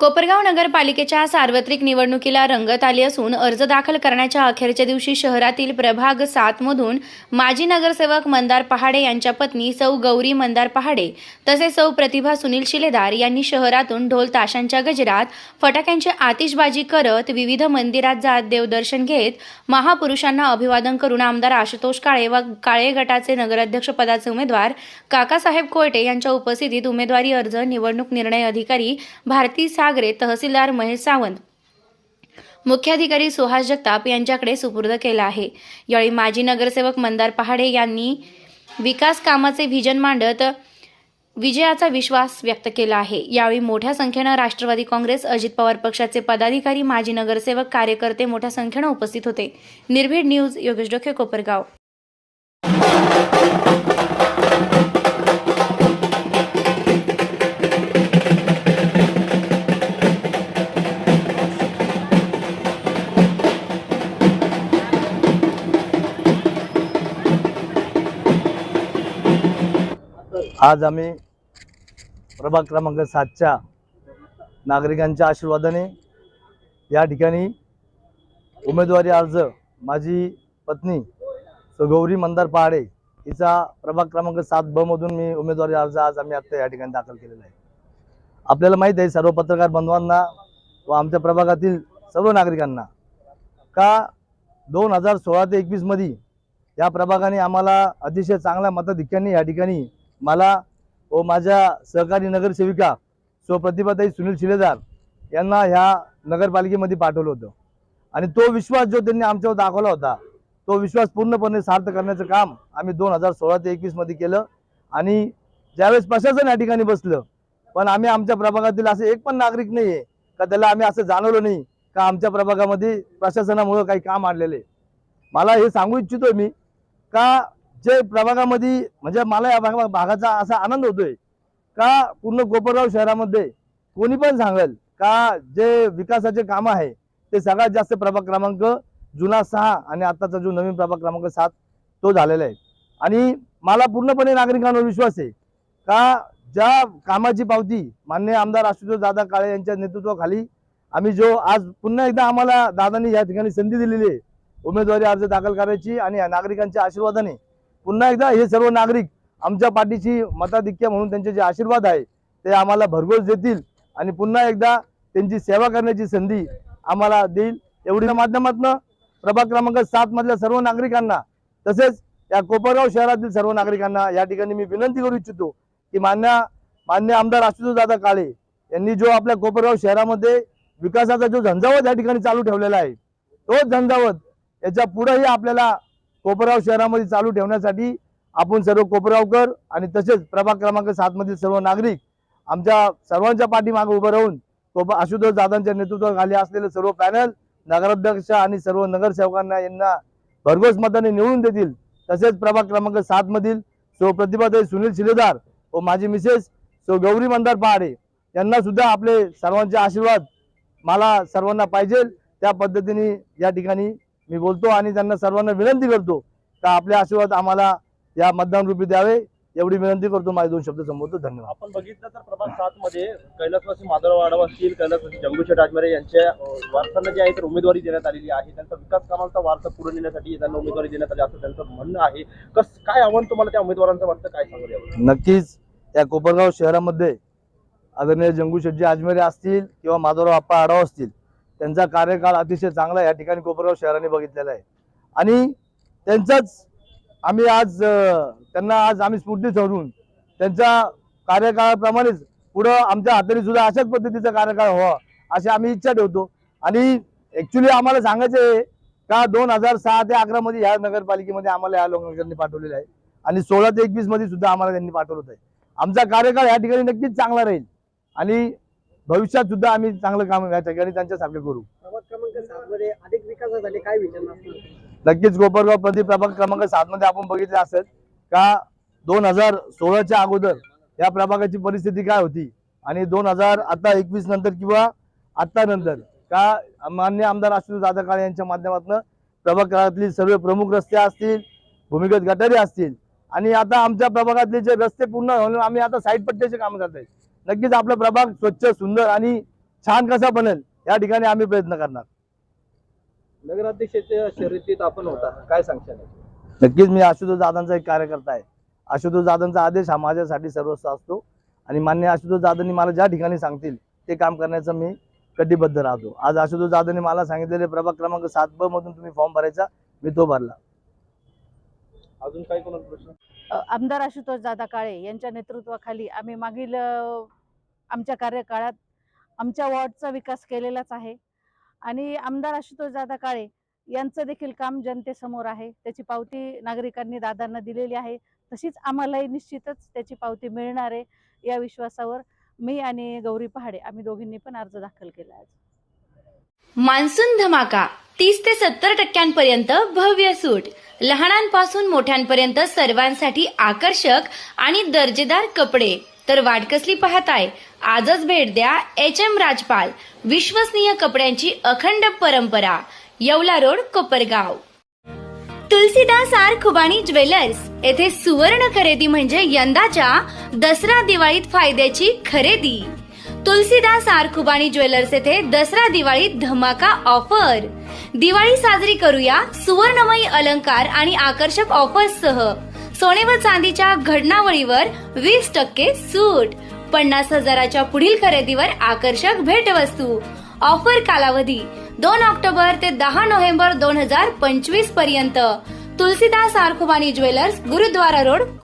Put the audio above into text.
कोपरगाव नगरपालिकेच्या सार्वत्रिक निवडणुकीला रंगत आली असून अर्ज दाखल करण्याच्या अखेरच्या दिवशी शहरातील प्रभाग सातमधून माजी नगरसेवक मंदार पहाडे यांच्या पत्नी सौ गौरी मंदार पहाडे तसेच सौ प्रतिभा सुनील शिलेदार यांनी शहरातून ढोल ताशांच्या गजरात फटाक्यांची आतिषबाजी करत विविध मंदिरात जात देवदर्शन घेत महापुरुषांना अभिवादन करून आमदार आशुतोष काळे व काळे गटाचे नगराध्यक्षपदाचे उमेदवार काकासाहेब कोयटे यांच्या उपस्थितीत उमेदवारी अर्ज निवडणूक निर्णय अधिकारी भारती आगरे तहसीलदार महेश सावंत. मुख्याधिकारी सुहास जगताप यांच्याकडे सुपूर्द केला आहे. यावेळी माजी नगरसेवक मंदार पहाडे यांनी विकास कामाचे व्हिजन मांडत विजयाचा विश्वास व्यक्त केला आहे. यावेळी मोठ्या संख्येनं राष्ट्रवादी काँग्रेस अजित पवार पक्षाचे पदाधिकारी माजी नगरसेवक कार्यकर्ते मोठ्या संख्येनं उपस्थित होते. निर्भीड न्यूज योगेश डोके कोपरगाव. आज आम्ही प्रभाग क्रमांक सातच्या नागरिकांच्या आशीर्वादाने या ठिकाणी उमेदवारी अर्ज माझी पत्नी सौ गौरी मंदार पहाडे हिचा प्रभाग क्रमांक सात ब मधून मी उमेदवारी अर्ज आज आम्ही आत्ता या ठिकाणी दाखल केलेला आहे. आपल्याला माहीत आहे सर्व पत्रकार बंधवांना व आमच्या प्रभागातील सर्व नागरिकांना का दोन हजार सोळा ते एकवीसमध्ये या प्रभागाने आम्हाला अतिशय चांगल्या मताधिक्याने या ठिकाणी मला व माझ्या सहकारी नगरसेविका सो प्रतिभाताई सुनील शिलेदार यांना ह्या नगरपालिकेमध्ये पाठवलं होतं. आणि तो विश्वास जो त्यांनी आमच्यावर दाखवला होता तो विश्वास पूर्णपणे सार्थ करण्याचं काम आम्ही दोन हजार सोळा ते एकवीसमध्ये केलं. आणि ज्यावेळेस प्रशासन या ठिकाणी बसलं पण आम्ही आमच्या प्रभागातील असे एक पण नागरिक नाही आहे का त्याला आम्ही असं जाणवलं नाही का आमच्या प्रभागामध्ये प्रशासनामुळं काही काम आणलेले मला हे सांगू इच्छितो मी का जे प्रभागामध्ये म्हणजे मला या भागा भागाचा असा आनंद होतोय का पूर्ण गोपरगाव शहरामध्ये कोणी पण सांगेल का जे विकासाचे काम आहे ते सगळ्यात जास्त प्रभाग क्रमांक जुना सहा आणि आताचा जो नवीन प्रभाग क्रमांक सात तो झालेला आहे. आणि मला पूर्णपणे नागरिकांवर विश्वास आहे का ज्या कामाची पावती मान्य आमदार आशुतोष दादा काळे यांच्या नेतृत्वाखाली आम्ही जो आज पुन्हा एकदा आम्हाला दादांनी या ठिकाणी संधी दिलेली आहे उमेदवारी अर्ज दाखल करायची आणि नागरिकांच्या आशीर्वादाने पुन्हा एकदा हे सर्व नागरिक आमच्या पाठीशी मताधिक्य म्हणून त्यांचे जे आशीर्वाद आहे ते आम्हाला भरघोस देतील आणि पुन्हा एकदा त्यांची सेवा करण्याची संधी आम्हाला देईल. एवढ्या माध्यमातून प्रभाग क्रमांक सात मधल्या सर्व नागरिकांना तसेच या कोपरगाव शहरातील सर्व नागरिकांना या ठिकाणी मी विनंती करू इच्छितो की मान्य मान्य आमदार आशुतोष दादा काळे यांनी जो आपल्या कोपरगाव शहरामध्ये विकासाचा जो झंझावत या ठिकाणी चालू ठेवलेला आहे तोच झंझावत याच्या पुढेही आपल्याला कोपरगाव शहरामध्ये चालू ठेवण्यासाठी आपण सर्व कोपरगावकर आणि तसेच प्रभाग क्रमांक सात मधील सर्व नागरिक आमच्या सर्वांच्या पाठीमागे उभं राहून कोप आशुतोष दादांच्या नेतृत्वाखाली असलेले सर्व पॅनल नगराध्यक्ष आणि सर्व नगरसेवकांना यांना भरघोस मताने निवडून देतील. तसेच प्रभाग क्रमांक सात मधील सो प्रतिभाताई सुनील शिलेदार व माझी मिसेस सो गौरी मंदार पहाडे यांना सुद्धा आपले सर्वांचे आशीर्वाद मला सर्वांना पाहिजे. त्या पद्धतीने या ठिकाणी मी बोलतो आणि त्यांना सर्वांना विनंती करतो का आपले आशीर्वाद आम्हाला या मतदान रूपी द्यावे. एवढी विनंती करतो माझे दोन शब्द संबोधतो धन्यवाद. आपण बघितलं तर प्रभाग सात मध्ये कैलासवासी माधववाडा असतील कैलासवासी जंगूशेठ आजमेरे यांच्या वारसांना जे आहे तर उमेदवारी देण्यात आलेली आहे. त्यांचा विकास कामांचा वारसा पुढे नेण्यासाठी त्यांना उमेदवारी देण्यात आली असं त्यांचं म्हणणं आहे. कस काय आव्हान तुम्हाला त्या उमेदवारांचं वाटतं? काय सांगू नक्कीच या कोपरगाव शहरामध्ये आदरणीय जंगू शेटजी आजमेरे असतील किंवा माधवराव आप्पा आढाव असतील त्यांचा कार्यकाळ अतिशय चांगला या ठिकाणी कोपरगाव शहराने बघितलेला आहे. आणि त्यांचाच आम्ही आज त्यांना आज आम्ही स्फूर्ती ठरवून त्यांच्या कार्यकाळाप्रमाणेच पुढं आमच्या हाताने सुद्धा अशाच पद्धतीचा कार्यकाळ व्हावा अशी आम्ही इच्छा ठेवतो. आणि ऍक्च्युली आम्हाला सांगायचं आहे का दोन हजार सहा ते अकरा मध्ये ह्या नगरपालिकेमध्ये आम्हाला या लोकांनी पाठवलेलं आहे. आणि सोळा ते एकवीसमध्ये सुद्धा आम्हाला त्यांनी पाठवलं आहे आमचा कार्यकाळ या ठिकाणी नक्कीच चांगला राहील. आणि भविष्यात सुद्धा आम्ही चांगलं काम या ठिकाणी त्यांच्यासारखं करू. प्रभाग क्रमांक सात मध्ये अधिक विकासासाठी काय विचार असणार नक्कीच कोपरगाव प्रति प्रभाग क्रमांक सात मध्ये आपण बघितले असेल का दोन हजार सोळाच्या अगोदर या प्रभागाची परिस्थिती काय होती? आणि दोन हजार आता एकवीस नंतर किंवा आता नंतर का मान्य आमदार आशुतोष दादा काळे यांच्या माध्यमातून प्रभागातली सर्व प्रमुख रस्ते असतील भूमिगत गटारी असतील आणि आता आमच्या प्रभागातले जे रस्ते पूर्ण होऊन आम्ही आता साईड पट्ट्याचे काम करत नक्कीच आपला प्रभाग स्वच्छ सुंदर आणि छान कसा बनेल या ठिकाणी आम्ही प्रयत्न करणार. नगराध्यक्षाच्या शर्यतीत आपण होता. काय सांगशाल नक्कीच मी आशुतोष दादांचा एक कार्यकर्ता आहे. आशुतोष दादांचा आदेश हा माझ्यासाठी सर्वस्व असतो आणि मान्य आशुतोष दादांनी मला ज्या ठिकाणी सांगतील ते काम करण्याचं मी कटिबद्ध राहतो. आज आशुतोष दादांनी मला सांगितलेले प्रभाग क्रमांक सात ब मधून तुम्ही फॉर्म भरायचा मी तो भरला. अजून काही कोणाला प्रश्न? आमदार आशुतोष दादा काळे यांच्या नेतृत्वाखाली आम्ही मागील आमच्या कार्यकाळात आमच्या वॉर्डचा विकास केलेलाच आहे. आणि आमदार आशुतोष दादा काळे यांचं देखील काम जनतेसमोर आहे. त्याची पावती नागरिकांनी दादांना दिलेली आहे. तशीच आम्हालाही निश्चितच त्याची पावती मिळणार आहे या विश्वासावर मी आणि गौरी पहाडे आम्ही दोघींनी पण अर्ज दाखल केला आहे. मान्सून धमाका तीस ते सत्तर टक्क्यांपर्यंत भव्य सूट. लहानांपासून मोठ्यांपर्यंत सर्वांसाठी आकर्षक आणि दर्जेदार कपडे. तर वाट कसली पाहताय? आजच भेट द्या एच एम राजपाल विश्वसनीय कपड्यांची अखंड परंपरा Yeola road Kopargaon. Tulsidas R Khubani jewellers येथे सुवर्ण खरेदी म्हणजे यंदाच्या दसरा दिवाळीत फायद्याची खरेदी. तुलसीदास आर खुबाणी ज्वेलर्स येथे दसरा दिवाळीत धमाका ऑफर. दिवाळी साजरी करूया सुवर्णमयी अलंकार आणि आकर्षक ऑफर्ससह. सोने व चांदीच्या घडणावळीवर वीस टक्के सूट. पन्नास हजाराच्या पुढील खरेदीवर आकर्षक भेटवस्तू. ऑफर कालावधी दोन ऑक्टोबर ते दहा नोव्हेंबर दोन हजार पंचवीसपर्यंत. Tulsidas आरखुबानी jewellers Gurudwara road